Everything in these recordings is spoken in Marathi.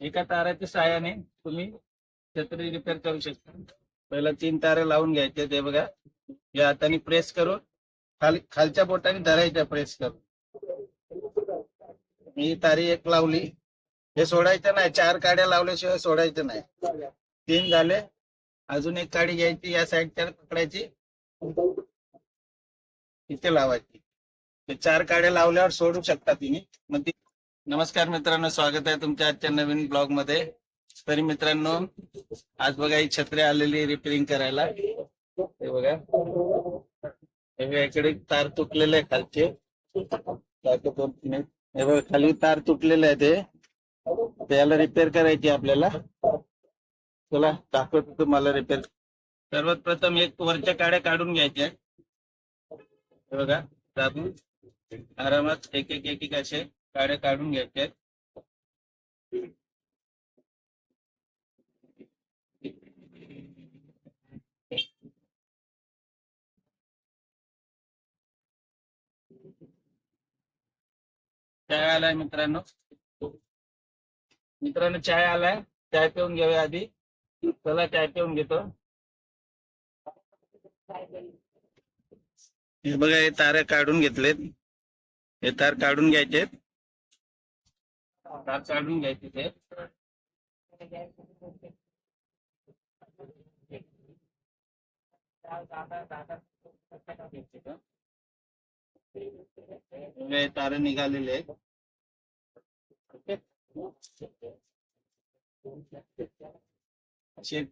एका ताराच्या सहाय्याने तुम्ही छत्री रिपेअर करू शकता. पहिला तीन तारे लावून घ्यायचे ते बघा. या हाताने प्रेस करून खाली खालच्या बोटाने धरायच्या प्रेस करून. ही तारी एक लावली. हे सोडायचं नाही. चार काड्या लावल्याशिवाय सोडायचं नाही. तीन झाले. अजून एक काडी घ्यायची या साईडच्या पकडायची. इथे लावायची. ते चार काड्या लावल्यावर सोडू शकता तुम्ही. मग ती नमस्कार मित्रांनो स्वागत आहे तुमच्या आजच्या नवीन ब्लॉगमध्ये. तरी मित्रांनो आज बघा ही छत्री आलेली रिपेरिंग करायला. हे बघा. इकडे तार तुटलेले आहे खालचे. हे बघा खाली तार तुटलेले आहे ते त्याला रिपेअर करायची आपल्याला. चला दाखवतो तुम्हाला रिपेअर सर्वात प्रथम एक वरच्या काड्या काढून घ्यायच्या हे बघा दाबून. आरामात एक एक एक एक असे. काड्या काढून घ्यायच्या चाय आलाय मित्रांनो. मित्रांनो चाय आलाय. चाय पिऊन घेऊया आधी. चला चाय पिऊन घेतो. हे बघा हे तारे काढून घेतलेत. हे तार काढून घ्यायचे तार काढून घ्यायची ते. तार तारे निघालेले आहेत.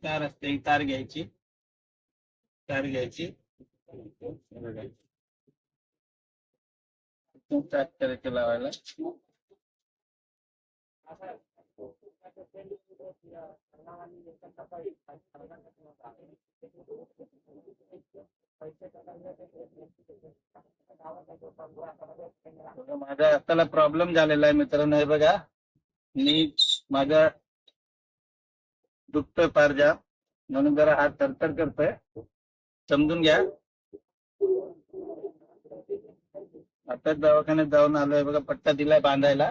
तार असते एक तार घ्यायची. तार घ्यायची. खूप करायचं लावायला. माझ्या हाताला प्रॉब्लेम झालेला आहे मित्रांनो. हे बघा मी माझा दुखतोय फार जा म्हणून जरा हात तरतर करतोय. समजून घ्या. आता दवाखान्यात जाऊन आलोय बघा पट्टा दिलाय बांधायला.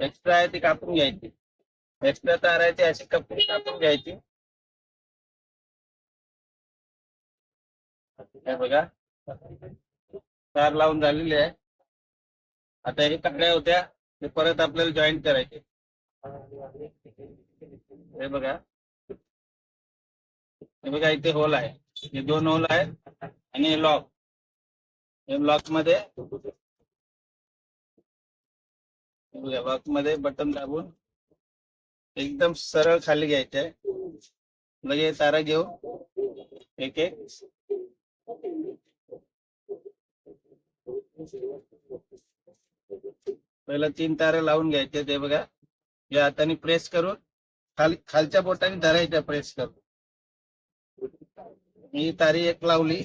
एक्स्ट्रा आहे ती कापून घ्यायची. एक्स्ट्रा तार आहे ती अशी कपून कापून घ्यायची. बघा. तार लावून झालेली आहे. आता हे काड्या होत्या ते परत आपल्याला जॉईन करायचे. हे बघा. हे बघा इथे होल आहे. हे दोन होल आहेत. आणि हे लॉक हे लॉकमध्ये लॉकमध्ये बटन दाबून एकदम सरळ खाली घ्यायचे. आहे लगे तारा घेऊ. एक एक. पहिला तीन तारे लावून घ्यायचे ते बघा. या हाताने प्रेस करून खाली खालच्या बोटाने धरायच्या प्रेस करून. ही तारी एक लावली.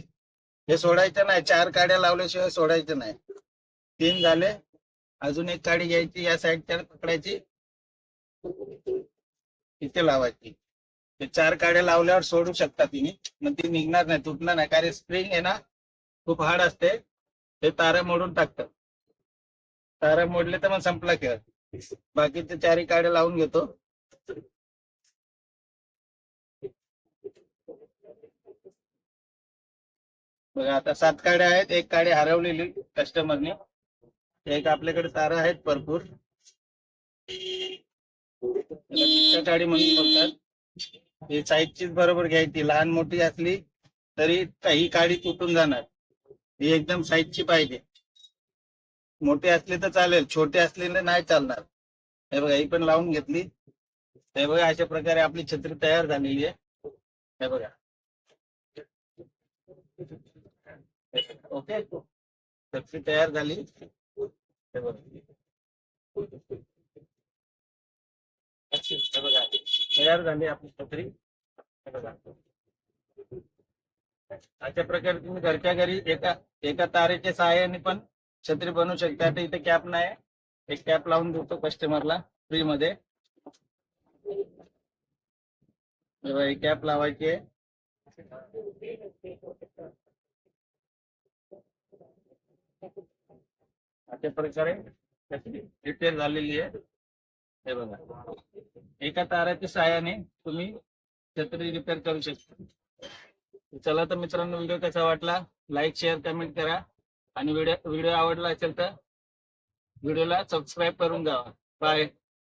हे सोडायचं नाही. चार काड्या लावल्याशिवाय सोडायचं नाही. तीन झाले. अजून एक काडी घ्यायची या साईडच्या पकडायची. इथे लावायची. ते चार काड्या लावल्यावर सोडू शकता तुम्ही मग ती निघणार नाही तुटणार नाही. कारण स्प्रिंग आहे ना खूप हार्ड असते. ते तारा मोडून टाकतात तारा मोडले तर मग संपला खेळ. बाकीचे चारही काड्या लावून घेतो. बघा आता सात काड्या आहेत. एक काडी हरवलेली कस्टमरने एक आपल्याकडे तारा आहेत भरपूर. काडी म्हणून बोलतात. हे साईजचीच बरोबर घ्यायची. लहान मोठी असली तरी ही काडी तुटून जाणार. ही एकदम साईजची पाहिजे. मोठे असले तर चालेल छोटे असलेले नाही चालणार. हे बघा ही पण लावून घेतली. हे बघा अशा प्रकारे आपली छत्री तयार झालेली आहे. हे बघा. ओके? छत्री तयार झाली. बघा. तयार झाले आपली छत्री बघा. अशा प्रकारे तुम्ही घरच्या घरी एका एका तारेच्या सहाय्याने पण छत्री बनवू शकता. आता इथे कॅप नाही. एक कॅप लावून देतो कस्टमरला फ्री मध्ये. कॅप लावायची आहे. अशा प्रकारे रिपेअर झालेली आहे. हे बघा. एका ताराच्या सहाय्याने तुम्ही छत्री रिपेअर करू शकता. चला तर मित्रांनो व्हिडिओ कसा वाटला? लाईक शेअर कमेंट करा. आणि व्हिडिओ व्हिडिओ आवडला असेल तर व्हिडिओला सबस्क्राईब करून जावा बाय